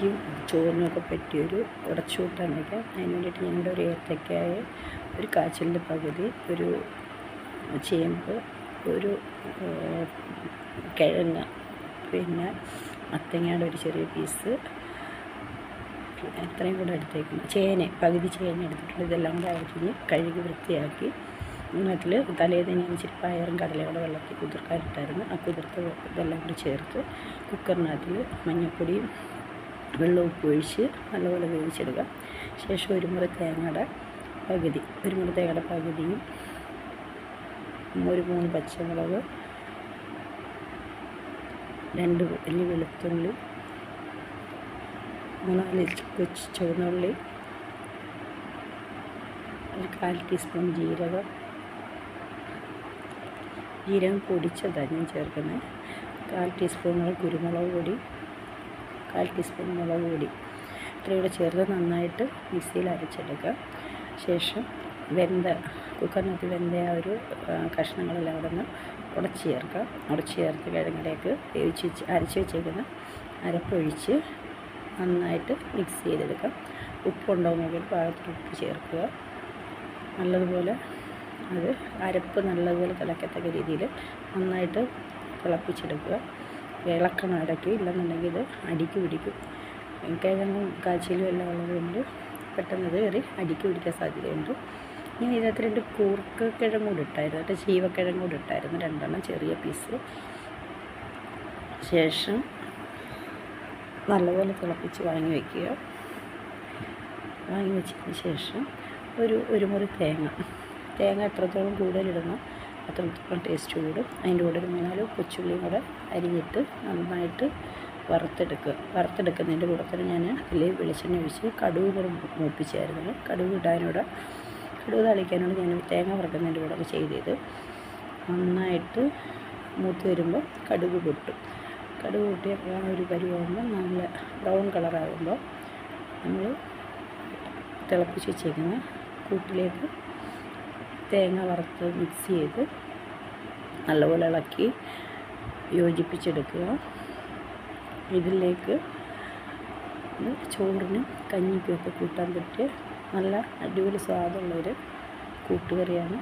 കറിക്കും ചോറിനൊക്കെ പറ്റിയൊരു ഉടച്ചുകൂട്ടാൻ വയ്ക്കാം അതിന് വേണ്ടിയിട്ട് ഞങ്ങളുടെ ഒരു ഏത്തക്കായ ഒരു കാച്ചിലിന്റെ പകുതി ഒരു ചേമ്പ് ഒരു കിഴങ്ങ് പിന്നെ മത്തങ്ങയുടെ ഒരു ചെറിയ പീസ്. അത്രയും കൂടെ എടുത്തേക്കുന്നു. ചേന പകുതി ചേന എടുത്തിട്ടുണ്ട്. ഇതെല്ലാം കൂടെ അരിഞ്ഞ് കഴുകി വൃത്തിയാക്കി. അതിൽ തലേദിനം ഇച്ചിരി പയറും കടലയോടെ വെള്ളത്തിൽ കുതിർക്കാനിട്ടായിരുന്നു. ആ കുതിർത്ത ഇതെല്ലാം കൂടി ചേർത്ത് കുക്കറിനകത്തിൽ മഞ്ഞൾപ്പൊടിയും വെള്ളം ഉപ്പ് ഒഴിച്ച് നല്ലപോലെ വേവിച്ചെടുക്കുക. ശേഷം ഒരു മുറി തേങ്ങയുടെ പകുതി ഒരു മുറി തേങ്ങയുടെ പകുതിയും ഒരു മൂന്ന് പച്ചമുളക് രണ്ട് വലിയ വെളുത്തുള്ളി മൂന്നാൽ കൊച്ചു ചുവന്നുള്ളി ഒരു കാൽ ടീസ്പൂൺ ജീരകം. ജീരകം പൊടിച്ചതാണ് ഞാൻ ചേർക്കുന്നത്. കാൽ ടീസ്പൂണോളം കുരുമുളക് പൊടി കാൽ ടീസ്പൂൺ മുളക് പൊടി. ഇത്രയും കൂടെ ചേർത്ത് നന്നായിട്ട് മിക്സിയിൽ അരച്ചെടുക്കുക. ശേഷം വെന്ത കുക്കറിനകത്ത് വെന്ത ആ ഒരു കഷ്ണങ്ങളെല്ലാം അവിടെ നിന്ന് ഉടച്ച് ചേർക്കുക. ഉടച്ച് ചേർത്ത് കിഴങ്ങിലേക്ക് വേവിച്ച് വെച്ച് അരച്ച് വെച്ചേക്കുന്ന അരപ്പൊഴിച്ച് നന്നായിട്ട് മിക്സ് ചെയ്തെടുക്കാം ഉപ്പുണ്ടോ നോക്കിയിട്ട് പാകത്തിന് ഉപ്പ് ചേർക്കുക. നല്ലതുപോലെ അത് അരപ്പ് നല്ലതുപോലെ തിളക്കത്തക്ക രീതിയിൽ നന്നായിട്ട് തിളപ്പിച്ചെടുക്കുക. ഇളക്കണം ഇടയ്ക്ക് ഇല്ലെന്നുണ്ടെങ്കിൽ ഇത് അടിക്ക് പിടിക്കും. കിഴങ്ങും കാച്ചിലും എല്ലാം ഉള്ളതുകൊണ്ട് പെട്ടെന്ന് ഇത് കയറി അടിക്ക് പിടിക്കാൻ സാധ്യതയുണ്ട്. ഞാൻ ഇതിനകത്ത് രണ്ട് കൂർക്ക കിഴങ്ങ് കൂടി ഇട്ടായിരുന്നു. എന്നിട്ട് ചീവക്കിഴങ്ങ് കൂടി ഇട്ടായിരുന്നു. രണ്ടെണ്ണം ചെറിയ പീസ് ശേഷം നല്ലപോലെ തിളപ്പിച്ച് വാങ്ങി വയ്ക്കുക വാങ്ങി വെച്ചതിന് ശേഷം ഒരു ഒരു മുറി തേങ്ങ. തേങ്ങ എത്രത്തോളം കൂടുതലിടുന്നു അത്രത്തോളം ടേസ്റ്റ് കൂടും. അതിന്റെ കൂടെ ഒരു മൂന്നാൽ കൊച്ചുള്ളിയും കൂടെ അരിഞ്ഞിട്ട് നന്നായിട്ട് വറുത്തെടുക്കുക. വറുത്തെടുക്കുന്നതിന്റെ കൂടെ തന്നെ ഞാൻ അതിൽ വെളിച്ചെണ്ണ ഒഴിച്ച് കടുക് കൂടെ മൂപ്പിച്ചായിരുന്നു. കടുവ് ഇടാനൂടെ കടുവ് തളിക്കാനോട് ഞാൻ തേങ്ങ വറുക്കുന്നതിന്റെ കൂടെ ചെയ്തത്. നന്നായിട്ട് മൂത്ത് വരുമ്പോൾ കടുക് പൊട്ടും. കടുക് പൊട്ടിയ ഒരു പരുവാകുമ്പോൾ നല്ല ബ്രൗൺ കളറാകുമ്പോൾ നമ്മൾ തിളപ്പിച്ച് വെച്ചേക്കുന്ന കൂട്ടിലേക്ക് തേങ്ങ വറുത്ത് മിക്സ് ചെയ്ത് നല്ലപോലെ ഇളക്കി യോജിപ്പിച്ചെടുക്കുക. ഇതിലേക്ക് ചോറിനും കഞ്ഞിക്കുമൊക്കെ കൂട്ടാൻ പറ്റിയ നല്ല അടിപൊളി സ്വാദുള്ളൊരു കൂട്ടുകറിയാണ്.